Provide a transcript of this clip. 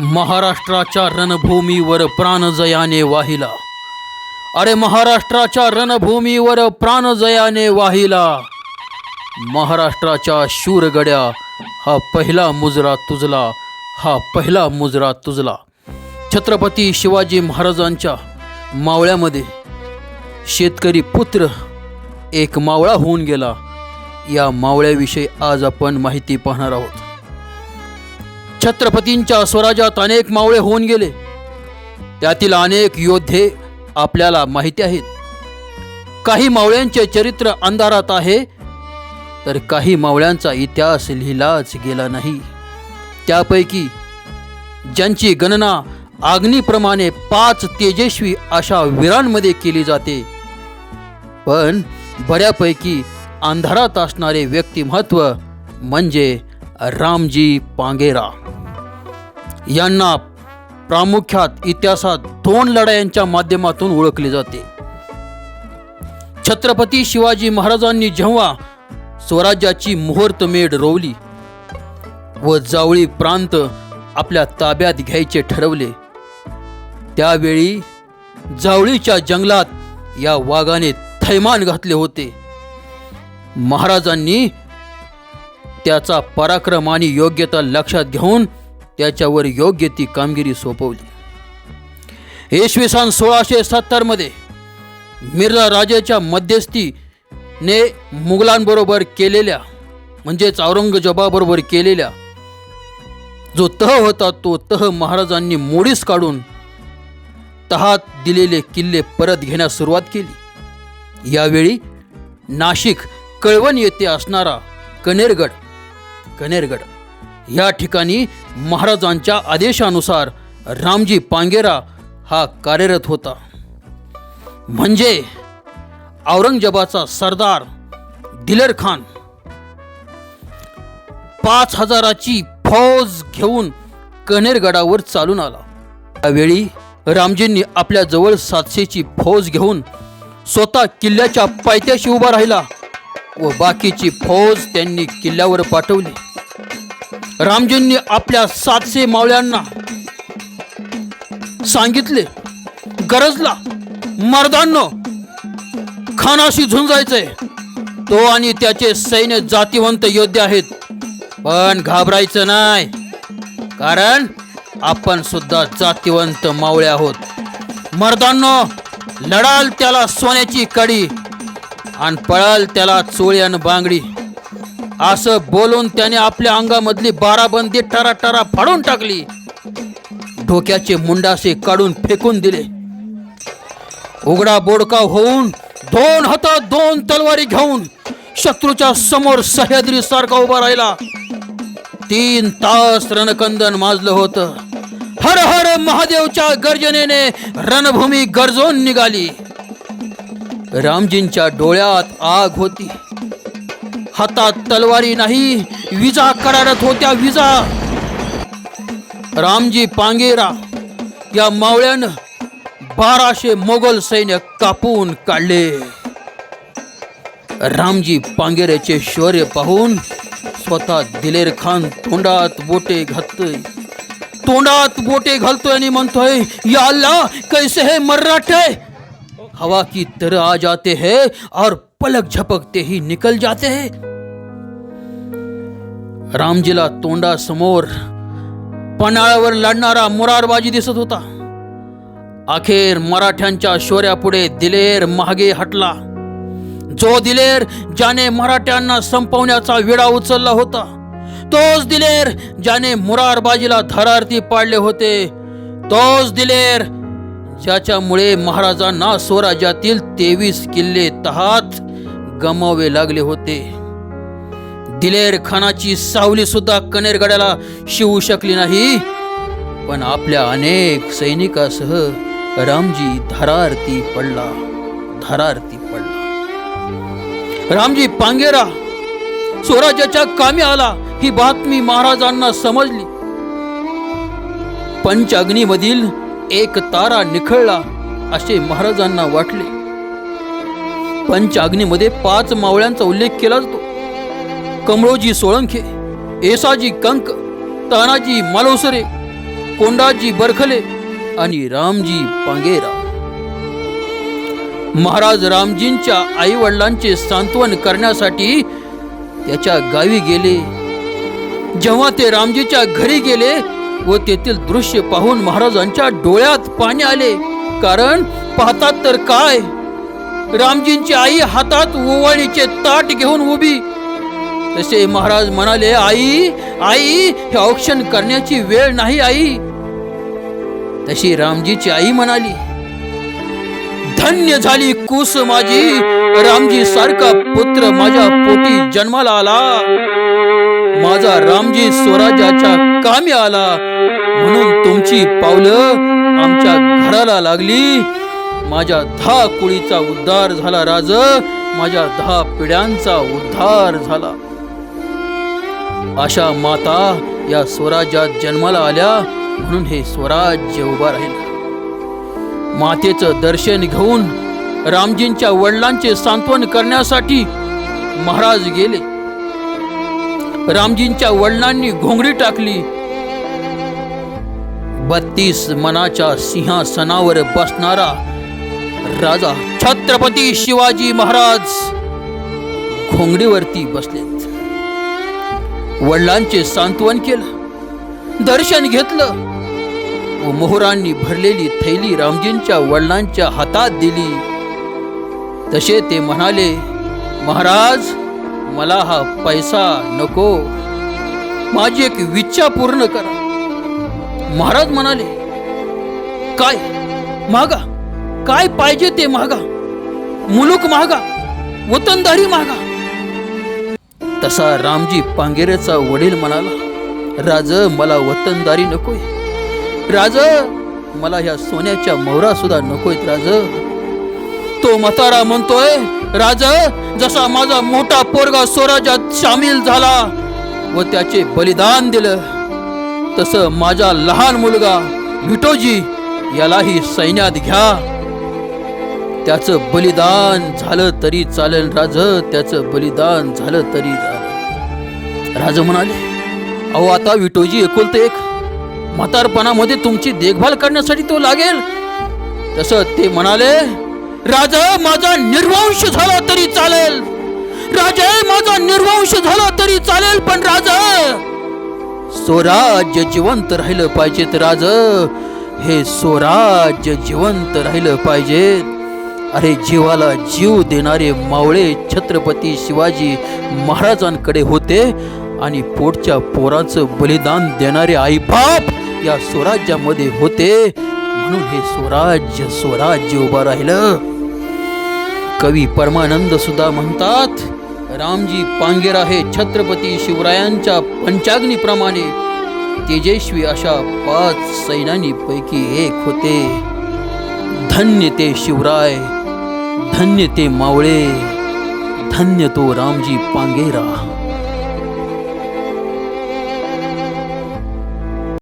महाराष्ट्राच्या रणभूमीवर प्राणजयाने वाहिला. अरे महाराष्ट्राच्या रणभूमीवर प्राणजयाने वाहिला. महाराष्ट्राच्या शूरगड्या हा पहिला मुजरा तुझला हा पहिला मुजरा तुझला छत्रपती शिवाजी महाराजांच्या मावळ्यामध्ये शेतकरी पुत्र एक मावळा होऊन गेला. या मावळ्याविषयी आज आपण माहिती पाहणार आहोत. छत्रपतींच्या स्वराज्यात अनेक मावळे होऊन गेले. त्यातील अनेक योद्धे आपल्याला माहिती आहेत. काही मावळ्यांचे चरित्र अंधारात आहे तर काही मावळ्यांचा इतिहास लिहिलाच गेला नाही. त्यापैकी ज्यांची गणना आग्नीप्रमाणे पाच तेजस्वी अशा वीरांमध्ये केली जाते पण बऱ्यापैकी अंधारात असणारे व्यक्तिमत्व म्हणजे रामजी पांगेरा यांना प्रामुख्यात इतिहासात दोन लढायांच्या माध्यमातून ओळखले जाते. छत्रपती शिवाजी महाराजांनी जेव्हा स्वराज्याची मुहूर्तमेढ रोवली व जावळी प्रांत आपल्या ताब्यात घ्यायचे ठरवले त्यावेळी जावळीच्या जंगलात या वाघाने थैमान घातले होते. महाराजांनी त्याचा पराक्रम आणि योग्यता लक्षात घेऊन त्याच्यावर योग्य ती कामगिरी सोपवली. इसवी सन सोळाशे सत्तरमध्ये मिर्झा राजाच्या मध्यस्थीने मुघलांबरोबर केलेल्या म्हणजेच औरंगजेबाबरोबर केलेल्या जो तह होता तो तह महाराजांनी मोडीस काढून तहात दिलेले किल्ले परत घेण्यास सुरुवात केली. यावेळी नाशिक कळवण येथे असणारा कनेरगड कनेरगड. या ठिकाणी महाराजांच्या आदेशानुसार रामजी पांगेरा हा कार्यरत होता. म्हणजे औरंगजेबाचा सरदार दिलेर खान पाच हजाराची फौज घेऊन कनेरगडावर चालून आला. त्यावेळी रामजींनी आपल्या जवळ सातशेची फौज घेऊन स्वतः किल्ल्याच्या पायथ्याशी उभा राहिला व बाकीची फौज त्यांनी किल्ल्यावर पाठवली. रामजींनी आपल्या सातशे मावळ्यांना सांगितले गरजला मर्दांनो खानाशी झुंजायचंय. तो आणि त्याचे सैन्य जातीवंत योद्धे आहेत पण घाबरायचं नाही कारण आपण सुद्धा जातीवंत मावळे आहोत. मर्दांनो लढाल त्याला सोन्याची कडी आणि पळाल त्याला चोळी आणि बांगडी. असं बोलून त्याने आपल्या अंगामधली बाराबंदी टरा टरा फाडून टाकली. डोक्याचे मुंडासे काढून फेकून दिले. उघडा बोडका होऊन दोन हातात दोन तलवारी घेऊन शत्रूच्या समोर सह्याद्री सारखा उभा राहिला. तीन तास रणकंदन माजलं होतं. हर हर महादेवच्या गर्जनेने रणभूमी गरजून निघाली. रामजींच्या डोळ्यात आग होती. हातात तलवारी नाही विजा कडाडत होत्या विजा. रामजी पांगेरा या मावळ्यानं बाराशे मोगल सैन्य कापून काढले. रामजी पांगेऱ्याचे शौर्य पाहून स्वतः दिलेर खान तोंडात बोटे घालतोय. तोंडात बोटे घालतोय आणि म्हणतोय या अल्लाह कैसे हे मर्राठे हवा की तरह आ जाते हैं और पलक झपकते ही निकल जाते हैं। रामजीला तोंडासमोर पन्हाळ्यावर लढणारा मुरारबाजी दिसत होता। अखेर मराठ्यांच्या शौर्यापुढे दिलेर मागे हटला। जो दिलेर ज्याने मराठ्यांना संपवण्याचा विडा उचलला होता तोच दिलेर ज्याने मुरारबाजीला धरारती पाडले होते तोच दिलेर ज्याच्यामुळे महाराजांना स्वराज्यातील तेवीस किल्ले तहात गमावे लागले होते. दिलेर खानाची सावली सुद्धा कनेरगडाला शिवू शकली नाही. पण आपल्या अनेक सैनिकासह रामजी धरारती पडला. धरारती पडला. रामजी पांगेरा! स्वराज्याच्या कामी आला ही बातमी महाराजांना समजली. पंचअग्नीमधील एक तारा निखळला असे महाराजांना वाटले. पंचाग्नीमध्ये पाच मावळ्यांचा उल्लेख केला जातो. कमळोजी सोळंखे एसाजी कंक तानाजी मालवसरे कोंडाजी बरखले आणि रामजी पांगेरा. महाराज रामजींच्या आई वडिलांचे सांत्वन करण्यासाठी त्याच्या गावी गेले. जेव्हा ते रामजीच्या घरी गेले व तेथील दृश्य पाहून महाराजांच्या डोळ्यात पाणी आले. कारण पाहतात तर काय? रामजींची आई हातात ओवाळीचे ताट घेऊन उभी. तसे महाराज म्हणाले आई आई हे औक्षण करण्याची वेळ नाही आई. तशी रामजीची आई म्हणाली धन्य झाली कुस माझी. रामजी सारखा पुत्र माझ्या पोटी जन्माला आला. माझा रामजी स्वराज्याच्या कामी आला. म्हणून तुमची पावलं आमच्या घराला लागली. माझ्या दहा कुळीचा उद्धार झाला राज. माझ्या दहा पिढ्यांचा उद्धार झाला. अशा माता या स्वराज्यात जन्माला आल्या म्हणून हे स्वराज्य उभा राहिलं. मातेचं दर्शन घेऊन रामजींच्या वडिलांचे सांत्वन करण्यासाठी महाराज गेले. रामजींच्या वडिलांनी घोंगडी टाकली बत्तीस मनाच्या सिंहासनावर बसणारा राजा छत्रपती शिवाजी महाराज घोंगडीवरती बसलेत वडिलांचे सांत्वन केलं दर्शन घेतलं व मोहरांनी भरलेली थैली रामजींच्या वडिलांच्या हातात दिली. तसे ते म्हणाले महाराज मला हा पैसा नको. माझी एक विच्छा पूर्ण करा. महाराज म्हणाले काय? मागा. काय पाहिजे ते मागा. मुलूक मागा. वतनदारी मागा. तसा रामजी पांगेरेचा वडील म्हणाला राज मला वतनदारी नकोय. राज मला ह्या सोन्याच्या मोहरा सुद्धा नकोयत राज. तो म्हातारा म्हणतोय राज जसा माझा मोठा पोरगा स्वराज्यात सामील झाला व त्याचे बलिदान दिलं तसं माझा लहान मुलगा विटोजी यालाही सैन्यात घ्या. त्याचं बलिदान झालं तरी चालेल राज त्याचं बलिदान झालं तरी झालं राज म्हणाले अहो आता विटोजी एकुलते एक म्हातारपणामध्ये तुमची देखभाल करण्यासाठी तो लागेल. तसं ते म्हणाले राजा माझा निर्वंश झाला तरी चालेल. राजा माझा निर्वंश झाला तरी चालेल पण राजा स्वराज्य जिवंत राहिलं पाहिजेत राज हे स्वराज्य जिवंत राहिलं पाहिजेत अरे जीवाला जीव देणारे मावळे छत्रपती शिवाजी महाराजांकडे होते आणि पोटच्या पोराचं बलिदान देणारे आईबाप या स्वराज्यामध्ये होते. म्हणून हे स्वराज्य स्वराज्य उभं राहिलं. कवी परमानंद सुद्धा म्हणतात रामजी पांगेरा हे छत्रपती शिवरायांच्या पंचाग्नीप्रमाणे तेजस्वी अशा पाच सैन्यांपैकी एक होते. धन्य ते शिवराय धन्य ते मावळे धन्य तो रामजी पांगेरा.